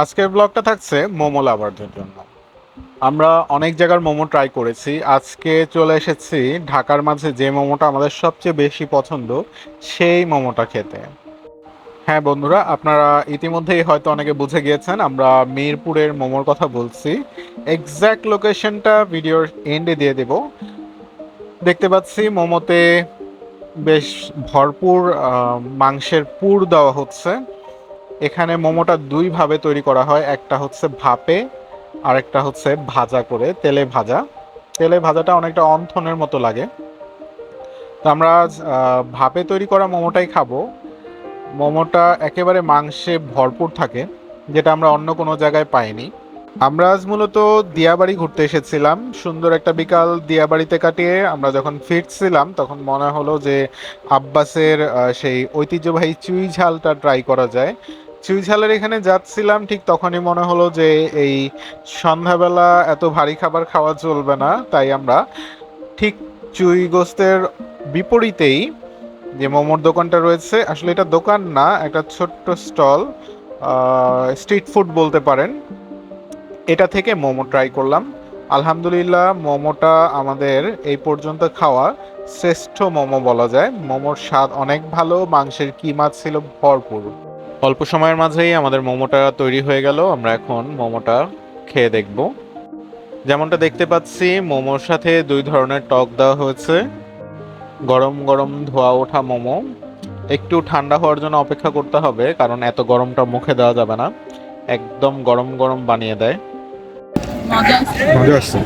আজকের ব্লগটা থাকছে মোমো লাভারদের জন্য। আমরা অনেক জায়গার মোমো ট্রাই করেছি। আজকে চলে এসেছি ঢাকার মাঝে যে মোমোটা আমাদের সবচেয়ে বেশি পছন্দ, সেই মোমোটা খেতে। হ্যাঁ বন্ধুরা, আপনারা ইতিমধ্যেই হয়তো অনেকে বুঝে গিয়েছেন, আমরা মিরপুরের মোমোর কথা বলছি। এক্স্যাক্ট লোকেশনটা ভিডিওর এন্ডে দিয়ে দেব। দেখতে পাচ্ছি মোমোতে বেশ ভরপুর মাংসের পুর দেওয়া হচ্ছে। এখানে মোমোটা দুই ভাবে তৈরি করা হয়, একটা হচ্ছে ভাপে আর একটা হচ্ছে ভাজা করে, তেলে ভাজা। তেলে ভাজাটা অনেকটা অন্থনের মতো লাগে। তো আমরা ভাপে তৈরি করা মোমোটাই খাব। মোমোটা একেবারে মাংসে ভরপুর থাকে, যেটা আমরা অন্য কোনো জায়গায় পাইনি। আমরা আজ মূলত দিয়াবাড়ি ঘুরতে এসেছিলাম। সুন্দর একটা বিকাল দিয়াবাড়িতে কাটিয়ে আমরা যখন ফিরছিলাম, তখন মনে হলো যে আব্বাসের সেই ঐতিহ্যবাহী চুই ঝালটা ট্রাই করা যায়। চুই ঝালের এখানে যাচ্ছিলাম, ঠিক তখনই মনে হলো যে এই সন্ধ্যাবেলা এত ভারী খাবার খাওয়া চলবে না, তাই আমরা ঠিক চুই গোস্তের বিপরীতেই যে মোমোর দোকানটা রয়েছে, আসলে এটা দোকান না, একটা ছোট্ট স্টল স্ট্রিট ফুড বলতে পারেন। এটা থেকে মোমো ট্রাই করলাম। আলহামদুলিল্লাহ, মোমোটা আমাদের এই পর্যন্ত খাওয়া শ্রেষ্ঠ মোমো বলা যায়। মোমোর স্বাদ অনেক ভালো, মাংসের কিমা ছিল ভরপুর। অল্প সময়ের মাঝেই আমাদের মোমোটা তৈরি হয়ে গেল। আমরা এখন মোমোটা খেয়ে দেখব। যেমনটা দেখতে পাচ্ছি মোমোর সাথে দুই ধরনের টক দেওয়া হয়েছে। গরম গরম ধোয়া ওঠা মোমো। একটু ঠান্ডা হওয়ার জন্য অপেক্ষা করতে হবে কারণ এত গরমটা মুখে দেওয়া যাবে না। একদম গরম গরম বানিয়ে দেয়। মজা আসছে।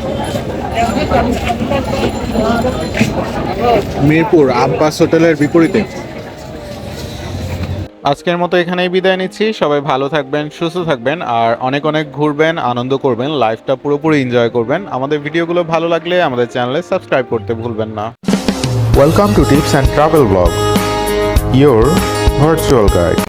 মিরপুর আব্বাস হোটেলের বিপরীতে। আজকের মতো এখানেই বিদায় নিচ্ছি। সবাই ভালো থাকবেন, সুস্থ থাকবেন, আর অনেক অনেক ঘুরবেন, আনন্দ করবেন, লাইফটা পুরোপুরি এনজয় করবেন। আমাদের ভিডিওগুলো ভালো লাগলে আমাদের চ্যানেলে সাবস্ক্রাইব করতে ভুলবেন না। Welcome to tips and travel blog your virtual guide.